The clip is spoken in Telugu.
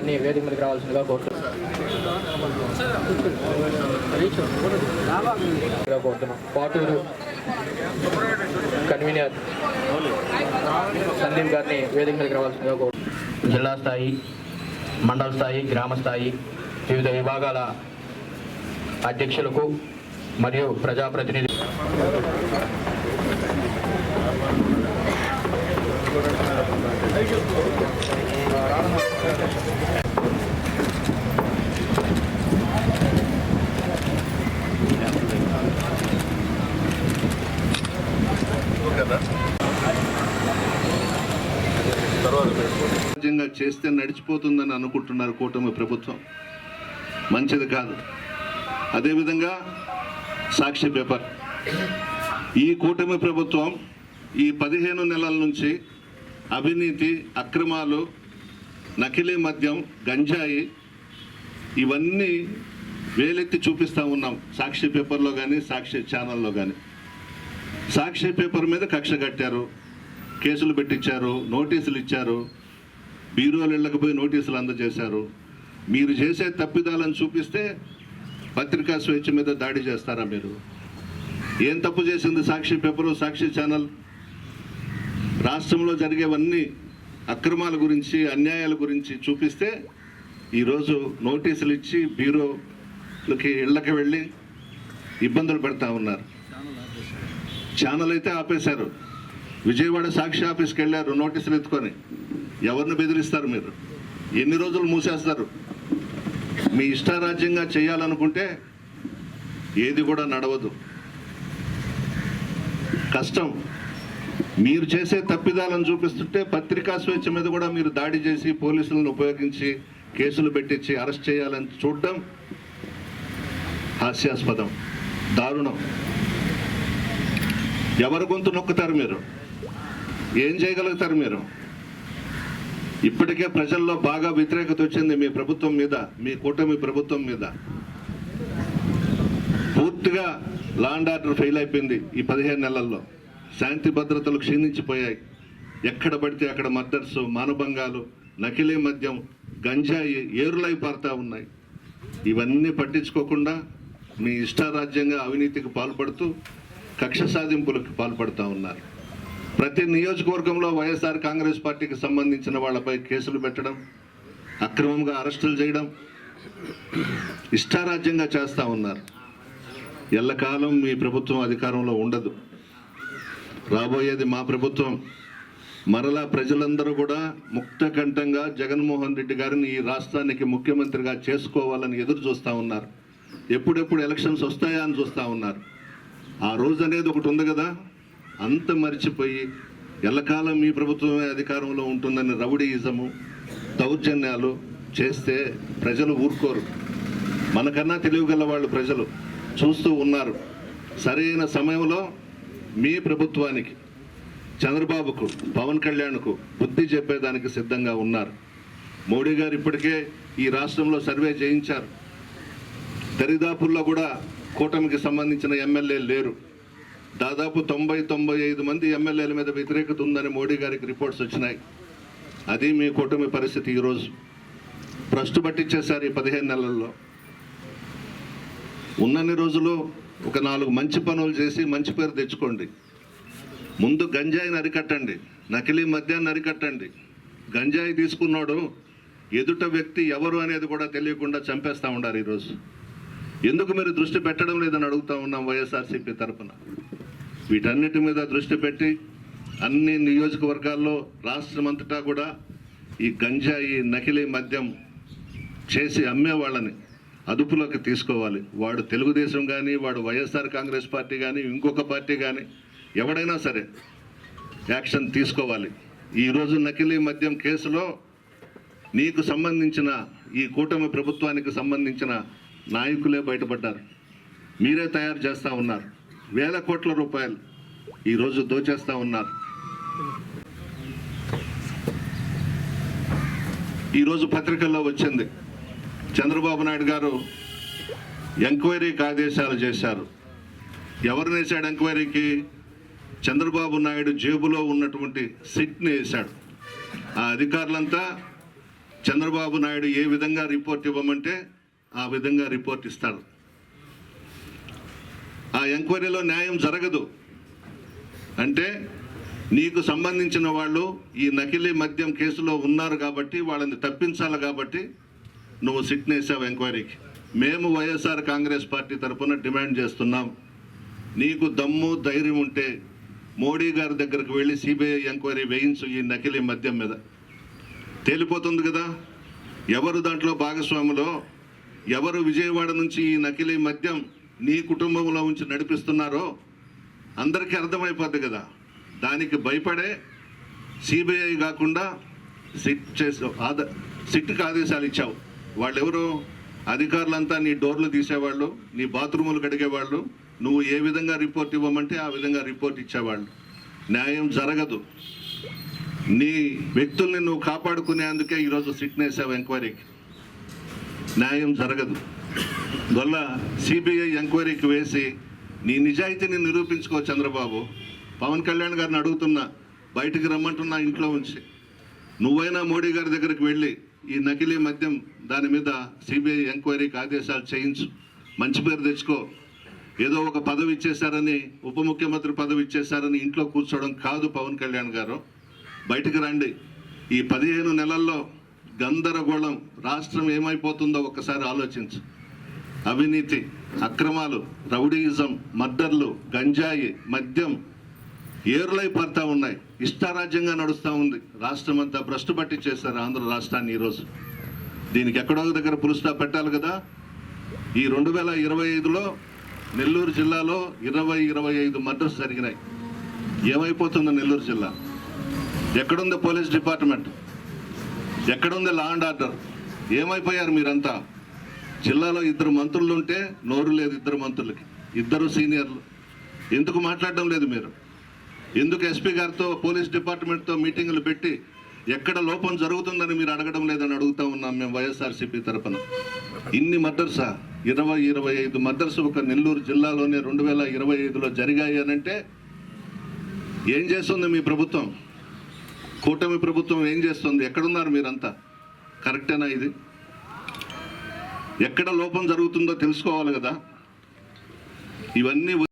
గారిని వేదిక మీదకి రావాల్సిందిగా కోరుతున్నాం. కోరుతున్నాం. పాటూరు కన్వీనర్ సందీప్ గారిని వేదిక మీదకి రావాల్సిందిగా కోరుతున్నాం. జిల్లా స్థాయి మండల స్థాయి గ్రామ స్థాయి వివిధ విభాగాల అధ్యక్షులకు మరియు ప్రజాప్రతినిధి రాజ్యంగా చేస్తే నడిచిపోతుందని అనుకుంటున్నారు కూటమి ప్రభుత్వం. మంచిది కాదు. అదేవిధంగా సాక్షి పేపర్. ఈ కూటమి ప్రభుత్వం ఈ పదిహేను నెలల నుంచి అవినీతి అక్రమాలు నకిలీ మద్యం గంజాయి ఇవన్నీ వేలెత్తి చూపిస్తూ ఉన్నాం. సాక్షి పేపర్లో కానీ సాక్షి ఛానల్లో కానీ సాక్షి పేపర్ మీద కక్ష కట్టారు. కేసులు పెట్టించారు నోటీసులు ఇచ్చారు. బీరోలు వెళ్ళకపోయి నోటీసులు అందజేశారు. మీరు చేసే తప్పిదాలను చూపిస్తే పత్రికా స్వేచ్ఛ మీద దాడి చేస్తారా మీరు? ఏం తప్పు చేసింది సాక్షి పేపరు సాక్షి ఛానల్? రాష్ట్రంలో జరిగేవన్నీ అక్రమాల గురించి అన్యాయాల గురించి చూపిస్తే ఈరోజు నోటీసులు ఇచ్చి బ్యూరోలకి ఇళ్ళకి వెళ్ళి ఇబ్బందులు పెడతా ఉన్నారు. ఛానల్ అయితే ఆపేశారు. విజయవాడ సాక్షి ఆఫీస్కి వెళ్ళారు నోటీసులు ఎత్తుకొని. ఎవరిని బెదిరిస్తారు మీరు? ఎన్ని రోజులు మూసేస్తారు? మీ ఇష్టారాజ్యంగా చేయాలనుకుంటే ఏది కూడా నడవదు. కష్టం. మీరు చేసే తప్పిదాలను చూపిస్తుంటే పత్రికా స్వేచ్ఛ మీద కూడా మీరు దాడి చేసి పోలీసులను ఉపయోగించి కేసులు పెట్టించి అరెస్ట్ చేయాలని చూడడం హాస్యాస్పదం దారుణం. ఎవరి గొంతు నొక్కుతారు మీరు? ఏం చేయగలుగుతారు మీరు? ఇప్పటికే ప్రజల్లో బాగా వ్యతిరేకత వచ్చింది మీ ప్రభుత్వం మీద మీ కూటమి ప్రభుత్వం మీద. పూర్తిగా లాండ్ ఆర్డర్ ఫెయిల్ అయిపోయింది ఈ పదిహేను నెలల్లో. శాంతి భద్రతలు క్షీణించిపోయాయి. ఎక్కడ పడితే అక్కడ మర్డర్స్ మానభంగాలు నకిలీ మద్యం గంజాయి ఏరులై పారుతా ఉన్నాయి. ఇవన్నీ పట్టించుకోకుండా మీ ఇష్టారాజ్యంగా అవినీతికి పాల్పడుతూ కక్ష సాధింపులకు పాల్పడుతూ ఉన్నారు. ప్రతి నియోజకవర్గంలో వైఎస్ఆర్ కాంగ్రెస్ పార్టీకి సంబంధించిన వాళ్ళపై కేసులు పెట్టడం అక్రమంగా అరెస్టులు చేయడం ఇష్టారాజ్యంగా చేస్తూ ఉన్నారు. ఎల్లకాలం మీ ప్రభుత్వం అధికారంలో ఉండదు. రాబోయేది మా ప్రభుత్వం. మరలా ప్రజలందరూ కూడా ముక్తకంఠంగా జగన్మోహన్ రెడ్డి గారిని ఈ రాష్ట్రానికి ముఖ్యమంత్రిగా చేసుకోవాలని ఎదురు చూస్తూ ఉన్నారు. ఎప్పుడెప్పుడు ఎలక్షన్స్ వస్తాయా అని చూస్తూ ఉన్నారు. ఆ రోజు అనేది ఒకటి ఉంది కదా. అంత మర్చిపోయి ఎల్లకాలం మీ ప్రభుత్వమే అధికారంలో ఉంటుందని రౌడీయిజము దౌర్జన్యాలు చేస్తే ప్రజలు ఊరుకోరు. మనకన్నా తెలివిగల వాళ్ళు ప్రజలు చూస్తూ ఉన్నారు. సరైన సమయంలో మీ ప్రభుత్వానికి చంద్రబాబుకు పవన్ కళ్యాణ్కు బుద్ధి చెప్పేదానికి సిద్ధంగా ఉన్నారు. మోడీ గారు ఇప్పటికే ఈ రాష్ట్రంలో సర్వే చేయించారు. దరిదాపుల్లో కూడా కూటమికి సంబంధించిన ఎమ్మెల్యేలు లేరు. దాదాపు తొంభై తొంభై ఐదు మంది ఎమ్మెల్యేల మీద వ్యతిరేకత ఉందని మోడీ గారికి రిపోర్ట్స్ వచ్చినాయి. అది మీ కూటమి పరిస్థితి ఈరోజు. భ్రష్టు పట్టించేశారు ఈ పదిహేను నెలల్లో. ఉన్నన్ని రోజులు ఒక నాలుగు మంచి పనులు చేసి మంచి పేరు తెచ్చుకోండి. ముందు గంజాయిని అరికట్టండి. నకిలీ మద్యాన్ని అరికట్టండి. గంజాయి తీసుకున్నాడు ఎదుట వ్యక్తి ఎవరు అనేది కూడా తెలియకుండా చంపేస్తూ ఉండారు ఈరోజు. ఎందుకు మీరు దృష్టి పెట్టడం లేదని అడుగుతూ ఉన్నాం వైఎస్ఆర్సీపీ తరఫున వీటన్నిటి మీద దృష్టి పెట్టి అన్ని నియోజకవర్గాల్లో రాష్ట్రమంతటా కూడా ఈ గంజాయి నకిలీ మద్యం చేసి అమ్మే వాళ్ళని అదుపులోకి తీసుకోవాలి. వాడు తెలుగుదేశం కానీ వాడు వైఎస్ఆర్ కాంగ్రెస్ పార్టీ కానీ ఇంకొక పార్టీ కానీ ఎవడైనా సరే యాక్షన్ తీసుకోవాలి. ఈరోజు నకిలీ మద్యం కేసులో నీకు సంబంధించిన ఈ కూటమి ప్రభుత్వానికి సంబంధించిన నాయకులే బయటపడ్డారు. మీరే తయారు చేస్తూ ఉన్నారు. వేల కోట్ల రూపాయలు ఈరోజు దోచేస్తూ ఉన్నారు. ఈరోజు పత్రికల్లో వచ్చింది. చంద్రబాబు నాయుడు గారు ఎంక్వైరీకి ఆదేశాలు చేశారు. ఎవరిని వేశాడు ఎంక్వైరీకి? చంద్రబాబు నాయుడు జేబులో ఉన్నటువంటి సిట్ని వేశాడు ఆ అధికారులంతా చంద్రబాబు నాయుడు ఏ విధంగా రిపోర్ట్ ఇవ్వమంటే ఆ విధంగా రిపోర్ట్ ఇస్తాడు ఆ ఎంక్వైరీలో న్యాయం జరగదు. అంటే నీకు సంబంధించిన వాళ్ళు ఈ నకిలీ మద్యం కేసులో ఉన్నారు కాబట్టి వాళ్ళని తప్పించాలి కాబట్టి నువ్వు సిట్ వేసావు ఎంక్వైరీకి. మేము వైఎస్ఆర్ కాంగ్రెస్ పార్టీ తరఫున డిమాండ్ చేస్తున్నాం. నీకు దమ్ము ధైర్యం ఉంటే మోడీ గారి దగ్గరకు వెళ్ళి సిబిఐ ఎంక్వైరీ వేయించు ఈ నకిలీ మద్యం మీద. తేలిపోతుంది కదా? ఎవరు దాంట్లో భాగస్వాములో? ఎవరు విజయవాడ నుంచి ఈ నకిలీ మద్యం నీ కుటుంబంలో ఉంచి నడిపిస్తున్నారో? అందరికీ అర్థమైపోద్ది కదా. దానికి భయపడే సిబిఐ కాకుండా సిట్ చేసావు ఆద సిట్కి ఆదేశాలు ఇచ్చావు. వాళ్ళెవరు? అధికారులంతా నీ డోర్లు తీసేవాళ్ళు నీ బాత్రూములు కడిగేవాళ్ళు నువ్వు ఏ విధంగా రిపోర్ట్ ఇవ్వమంటే ఆ విధంగా రిపోర్ట్ ఇచ్చేవాళ్ళు. న్యాయం జరగదు. నీ వ్యక్తుల్ని నువ్వు కాపాడుకునేందుకే ఈరోజు సిట్ వేసావు ఎంక్వైరీకి. న్యాయం జరగదు. వల్ల సిబిఐ ఎంక్వైరీకి వేసి నీ నిజాయితీని నిరూపించుకో చంద్రబాబు. పవన్ కళ్యాణ్ గారిని అడుగుతున్నా బయటికి రమ్మంటున్నా ఇంట్లో ఉంచి. నువ్వైనా మోడీ గారి దగ్గరికి వెళ్ళి ఈ నకిలీ మద్యం దాని మీద సిబిఐ ఎంక్వైరీకి ఆదేశాలు చేయించు. మంచి పేరు తెచ్చుకో. ఏదో ఒక పదవి ఇచ్చేశారని ఉప ముఖ్యమంత్రి పదవి ఇచ్చేశారని ఇంట్లో కూర్చోవడం కాదు పవన్ కళ్యాణ్ గారు. బయటికి రండి. ఈ పదిహేను నెలల్లో గందరగోళం రాష్ట్రం ఏమైపోతుందో ఒక్కసారి ఆలోచించు. అవినీతి అక్రమాలు రౌడీయిజం మర్డర్లు గంజాయి మద్యం ఏరులై పడతా ఉన్నాయి. ఇష్టారాజ్యంగా నడుస్తూ ఉంది. రాష్ట్రం అంతా భ్రష్టు పట్టించేశారు ఆంధ్ర రాష్ట్రాన్ని ఈరోజు. దీనికి ఎక్కడో ఒక దగ్గర పురుస్తా పెట్టాలి కదా. ఈ రెండు వేల ఇరవై ఐదులో నెల్లూరు జిల్లాలో ఇరవై ఇరవై ఐదు మర్డర్స్ జరిగినాయి. ఏమైపోతుందో నెల్లూరు జిల్లా? ఎక్కడుంది పోలీస్ డిపార్ట్మెంట్? ఎక్కడుంది లా అండ్ ఆర్డర్ ఏమైపోయారు మీరంతా? జిల్లాలో ఇద్దరు మంత్రులు ఉంటే నోరు లేదు ఇద్దరు మంత్రులకి. ఇద్దరు సీనియర్లు. ఎందుకు మాట్లాడడం లేదు మీరు? ఎందుకు ఎస్పీ గారితో పోలీస్ డిపార్ట్మెంట్తో మీటింగులు పెట్టి ఎక్కడ లోపం జరుగుతుందని మీరు అడగడం లేదని అడుగుతా ఉన్నాం మేము వైఎస్ఆర్సీపీ తరఫున ఇన్ని మర్డర్సా? ఇరవై ఇరవై ఐదు మర్డర్స్ ఒక నెల్లూరు జిల్లాలోనే రెండు వేల ఇరవై ఐదులో జరిగాయి అనంటే ఏం చేస్తుంది మీ ప్రభుత్వం? కూటమి ప్రభుత్వం ఏం చేస్తుంది? ఎక్కడున్నారు మీరంతా? కరెక్టేనా ఇది? ఎక్కడ లోపం జరుగుతుందో తెలుసుకోవాలి కదా? ఇవన్నీ